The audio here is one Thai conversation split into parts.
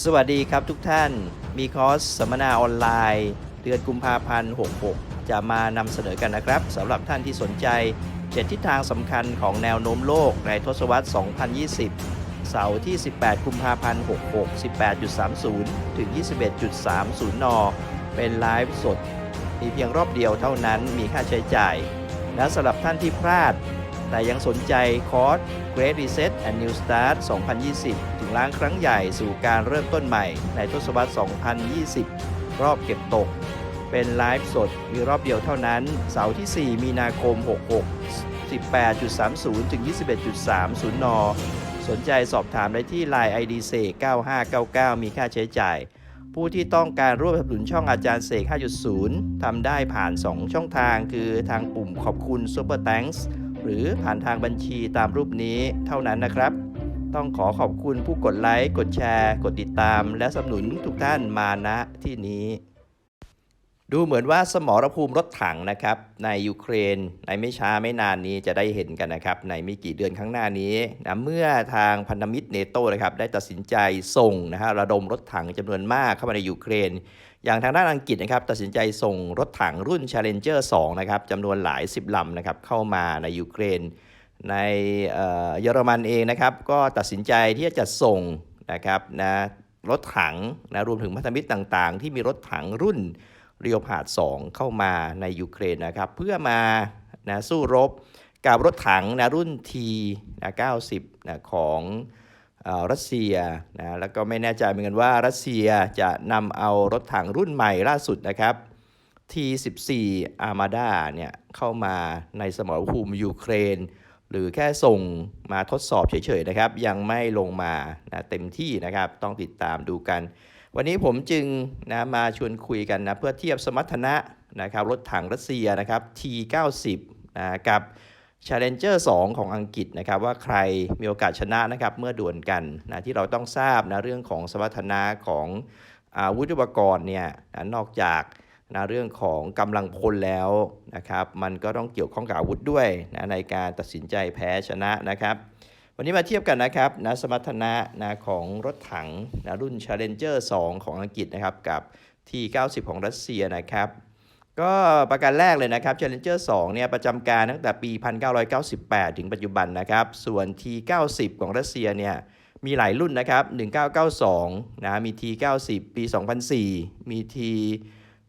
สวัสดีครับทุกท่านมีคอร์สสัมมนาออนไลน์ เดือนกุมภาพันธ์66 จะมานำเสนอกันนะครับสำหรับท่านที่สนใจ 7 ทิศทางสำคัญของแนวโน้มโลกในทศวรรษ 2020 เสาร์ที่ 18 กุมภาพันธ์66 18.30 ถึง 21.30 น เป็นไลฟ์สด มีเพียงรอบเดียวเท่านั้นมีค่าใช้จ่าย และสำหรับท่านที่พลาด แต่ยังสนใจคอร์ส Great Reset and New Start 2020 ล้างครั้งใหญ่สู่การเริ่มต้นใหม่ในทศวรรษ 2020 รอบเก็บตก เป็นไลฟ์สดมีรอบเดียวเท่านั้น เสาร์ที่ 4 มีนาคม 66 18.30 ถึง 21.30 น สนใจสอบถามได้ที่ Line ID เสก9599 มีค่าใช้จ่าย ผู้ที่ต้องการร่วมสนับสนุนช่องอาจารย์เสก 5.0 ทำได้ผ่าน 2 ช่องทางคือทางปุ่มขอบคุณ Super Thanks หรือผ่านทางบัญชีตามรูปนี้เท่านั้นนะครับ ต้องขอขอบคุณผู้กดไลค์ กดแชร์ กดติดตาม และสนับสนุนทุกท่านมาณที่นี้ ดูเหมือนว่าสมรภูมิรถถังนะครับ ในยูเครน ในไม่ช้าไม่นานนี้จะได้เห็นกันนะครับ ในไม่กี่เดือนข้างหน้านี้นะเมื่อทางพันธมิตรเนโตนะครับได้ตัดสินใจส่งนะฮะระดมรถถังจำนวนมากเข้ามาในยูเครน อย่างทางด้านอังกฤษนะครับตัดสินใจส่งรถถังรุ่น Challenger 2 นะครับจำนวนหลาย 10ลำนะครับเข้ามาในยูเครน ในเยอรมันเองนะครับก็ตัดสินใจที่จะจัดส่งนะครับนะรถถังนะรวมถึงพันธมิตรต่างๆ ที่มีรถถังรุ่นเรียวพาด2เข้ามาในยูเครนนะครับเพื่อมานะสู้รบกับรถถังนะรุ่น T นะ90นะของอ่อรัสเซียนะแล้วก็ไม่แน่ใจเหมือนกันว่ารัสเซียจะนำเอารถถังรุ่นใหม่ล่าสุดนะครับ T14 Armada เนี่ยเข้ามาในสมรภูมิยูเครน หรือแค่ส่งมาทดสอบเฉยๆนะครับ ยังไม่ลงมานะเต็มที่นะครับ ต้องติดตามดูกัน วันนี้ผมจึงนะมาชวนคุยกันนะเพื่อเทียบสมรรถนะนะครับรถถังรัสเซียนะครับ T90 นะกับ Challenger 2 ของอังกฤษนะครับ ว่าใครมีโอกาสชนะนะครับเมื่อดวลกันนะที่เราต้องทราบนะเรื่องของสมรรถนะของอาวุธอุปกรณ์เนี่ยนะนอกจาก นะเรื่องของกำลังพลแล้วนะครับมันก็ต้องเกี่ยวข้องกับอาวุธด้วยนะในการตัดสินใจแพ้ชนะนะครับ วันนี้มาเทียบกันนะครับนะสมรรถนะนะของรถถังนะรุ่น Challenger 2 ของอังกฤษนะครับกับ T90 ของรัสเซียนะครับก็ประการแรกเลยนะครับ Challenger 2 เนี่ยประจำการตั้งแต่ปี 1998 ถึงปัจจุบันนะครับ ส่วน T90 ของรัสเซียเนี่ยมีหลายรุ่นนะครับ 1992 นะ มี T90 ปี 2004 มี T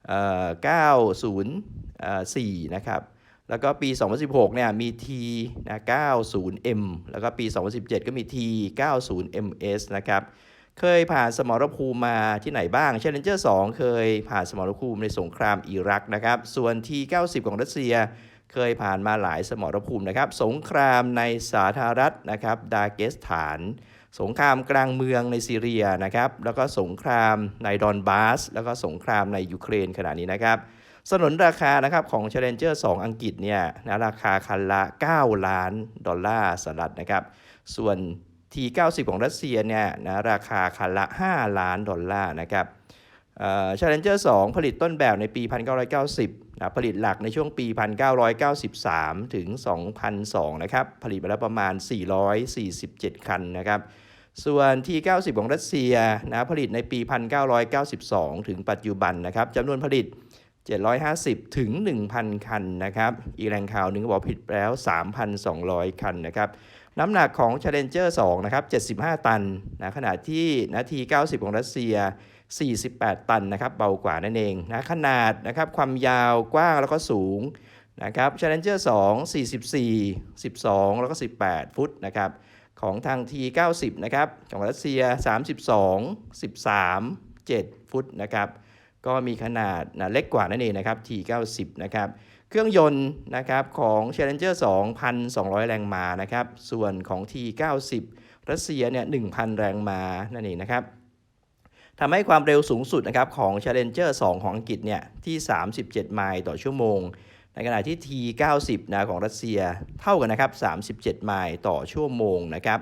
904 นะครับ แล้วก็ปี 2016 เนี่ย มี T นะ 90M แล้วก็ปี 2017 ก็มี T 90MS นะครับ เคยผ่านสมรภูมิมาที่ไหนบ้าง Challenger 2 เคยผ่านสมรภูมิในสงครามอิรักนะครับ ส่วน T90 ของรัสเซีย เคยผ่านมาหลายสมรภูมินะครับ สงครามในสาธารณรัฐนะครับ ดาเกสถาน สงครามกลางเมืองในซีเรียนะครับ แล้วก็สงครามในดอนบาส แล้วก็สงครามในยูเครนขณะนี้นะครับ สนนราคานะครับของ Challenger 2 อังกฤษเนี่ยนะราคาคันละ 9 ล้านดอลลาร์สหรัฐนะครับ ส่วน T90 ของรัสเซียเนี่ยนะราคาคันละ 5 ล้านดอลลาร์นะครับเอ่อ Challenger 2 ผลิตต้นแบบในปี 1990 นะผลิตหลักในช่วงปี 1993 ถึง 2002 นะครับ ผลิตมาแล้วประมาณ 447 คันนะครับ ส่วน T90 ของรัสเซียนะผลิตในปี 1992 ถึงปัจจุบันนะครับจำนวนผลิต 750 ถึง 1,000 คันนะครับ อีกแหล่งข่าวหนึ่งบอกผลิตแล้ว 3,200 คันนะครับ น้ำหนักของ Challenger 2 นะครับ 75 ตันนะขณะที่นาที 90 ของรัสเซีย 48 ตันนะครับเบากว่านั่นเองนะขนาดนะครับความยาวกว้างแล้วก็สูงนะครับ Challenger 2 44 12 แล้วก็ 18 ฟุตนะครับของทาง T90 นะครับของรัสเซีย 32 13 7 ฟุตนะครับก็มีขนาดนะเล็กกว่านั่นเองนะครับ T90 นะครับเครื่องยนต์นะครับของ Challenger 2 1,200 แรงม้านะครับส่วนของ T90 รัสเซียเนี่ย1,000 แรงม้านั่นเองนะครับ ทำให้ความเร็วสูงสุดนะครับของ Challenger 2 ของอังกฤษเนี่ยที่ 37 ไมล์ต่อชั่วโมง ในขณะที่ T90 นะของรัสเซียเท่ากันนะครับ 37 ไมล์ต่อชั่วโมงนะครับ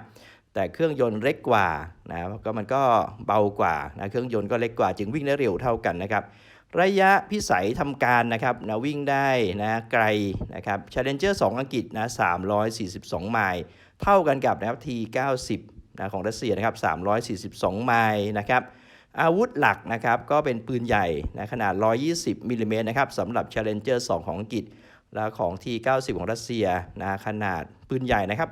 แต่เครื่องยนต์เล็กกว่านะก็มันก็เบากว่านะเครื่องยนต์ก็เล็กกว่า จึงวิ่งได้เร็วเท่ากันนะครับระยะพิสัยทำการนะครับนะวิ่งได้นะไกลนะครับ Challenger 2 อังกฤษนะ342 ไมล์เท่ากันกับนะครับ T90 นะของรัสเซียนะครับ342 ไมล์นะครับ อาวุธหลักนะครับก็เป็นปืนใหญ่นะขนาด 120มิลลิเมตรนะครับสำหรับ Challenger 2 ของอังกฤษ และของ T90 ของรัสเซียนะขนาดปืนใหญ่นะครับ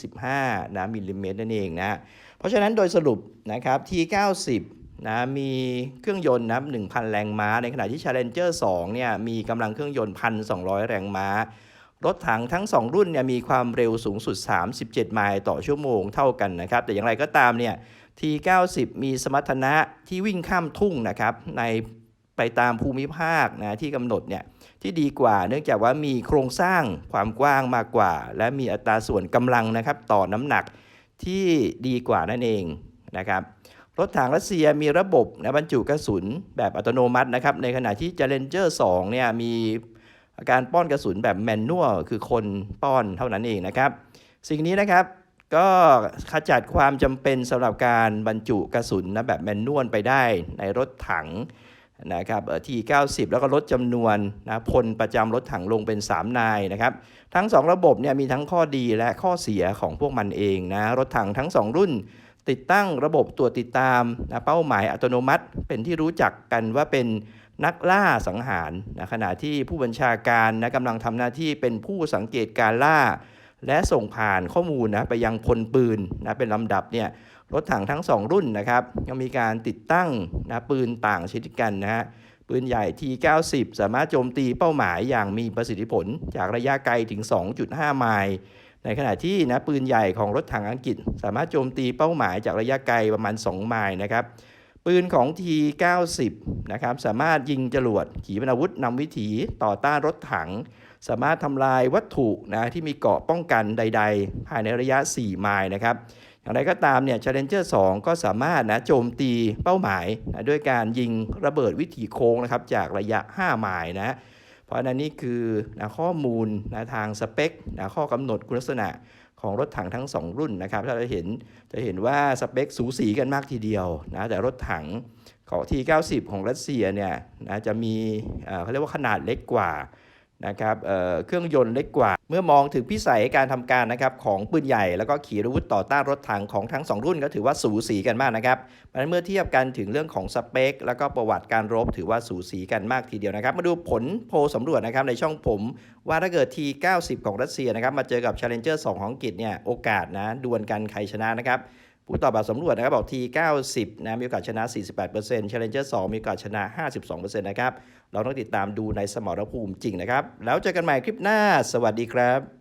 125นะมิลลิเมตรนั่นเองนะเพราะฉะนั้นโดยสรุปนะครับ T90 นะมีเครื่องยนต์นะ1,000 แรงม้า ในขณะที่ Challenger 2เนี่ยมีกำลังเครื่องยนต์ 1,200 แรงม้า รถถังทั้ง 2 รุ่นเนี่ยมีความเร็วสูงสุด 37 ไมล์ต่อชั่วโมงเท่ากันนะครับ แต่อย่างไรก็ตามเนี่ย T90 มีสมรรถนะที่วิ่งข้ามทุ่งนะครับ ในไปตามภูมิภาคนะที่กำหนดเนี่ยที่ดีกว่าเนื่องจากว่ามีโครงสร้างความกว้างมากกว่า และมีอัตราส่วนกำลังนะครับต่อน้ำหนักที่ดีกว่านั่นเองนะครับรถถังรัสเซียมีระบบนะบรรจุกระสุนแบบอัตโนมัตินะครับในขณะที่ Challenger 2เนี่ยมี การป้อนกระสุนแบบแมนนวลคือคนป้อนเท่านั้นเองนะครับ สิ่งนี้นะครับก็ขจัดความจำเป็นสำหรับการบรรจุกระสุนนะแบบแมนนวลไปได้ในรถถังนะครับที 90 แล้วก็ลดจำนวนนะพลประจำรถถังลงเป็น 3 นายนะครับ ทั้ง 2 ระบบเนี่ยมีทั้งข้อดีและข้อเสียของพวกมันเองนะรถถังทั้ง 2 รุ่น ติดตั้งระบบตรวจติดตามนะเป้าหมายอัตโนมัติ เป็นที่รู้จักกันว่าเป็น นักล่าสังหารนะขณะที่ผู้บัญชาการนะกำลังทำหน้าที่เป็นผู้สังเกตการล่า และส่งผ่านข้อมูลนะไปยังพลปืนนะเป็นลำดับเนี่ยรถถังทั้ง 2 รุ่นนะครับยังมีการติดตั้งนะปืนต่างชนิดกันนะฮะปืนใหญ่ T90 สามารถโจมตีเป้าหมายอย่างมีประสิทธิผล จากระยะไกลถึง 2.5 ไมล์ในขณะที่นะปืนใหญ่ของรถถังอังกฤษ สามารถโจมตีเป้าหมายจากระยะไกลประมาณ 2 ไมล์นะครับ ปืนของ T90 นะครับสามารถยิงจรวดขีปนาวุธนำวิถีต่อต้านรถถัง สามารถทำลายวัตถุนะที่มีเกราะป้องกันใด ๆ ภายในระยะ 4 ไมล์นะครับอย่างไรก็ตามเนี่ย Challenger 2 ก็สามารถนะโจมตีเป้าหมายนะด้วยการยิงระเบิดวิถีโค้งนะครับจากระยะ 5 ไมล์นะ เพราะนั้นนี่คือนะข้อมูลนะทางสเปคนะข้อกำหนดคุณลักษณะของรถถังทั้ง 2 รุ่นนะครับถ้าเราเห็นจะเห็นว่าสเปคสูสีกันมากทีเดียวนะแต่รถถังของ T90 ของรัสเซียเนี่ยนะจะมีเขาเรียกว่าขนาดเล็กกว่า นะครับเเครื่องยนต์เล็กกว่า เมื่อมองถึงพิสัยการทำการนะครับของปืนใหญ่แล้วก็ขีปนาวุธต่อต้านรถถังของทั้ง 2 รุ่นก็ถือว่าสูสีกันมากนะครับเพราะฉะนั้นเมื่อเทียบกันถึงเรื่องของสเปค แล้วก็ประวัติการรบถือว่าสูสีกันมากทีเดียวนะครับ มาดูผลโพลสำรวจนะครับในช่องผม ว่าถ้าเกิด T90 ของรัสเซียนะครับมาเจอกับ Challenger 2 ของอังกฤษเนี่ยโอกาสนะดวลกันใครชนะนะครับ ผู้ตอบแบบสำรวจนะครับบอก T90 นะมีโอกาสชนะ 48% Challenger 2 มีโอกาสชนะ 52%นะครับ เราต้องติดตามดูในสมรภูมิจริงนะครับ แล้วเจอกันใหม่คลิปหน้า สวัสดีครับ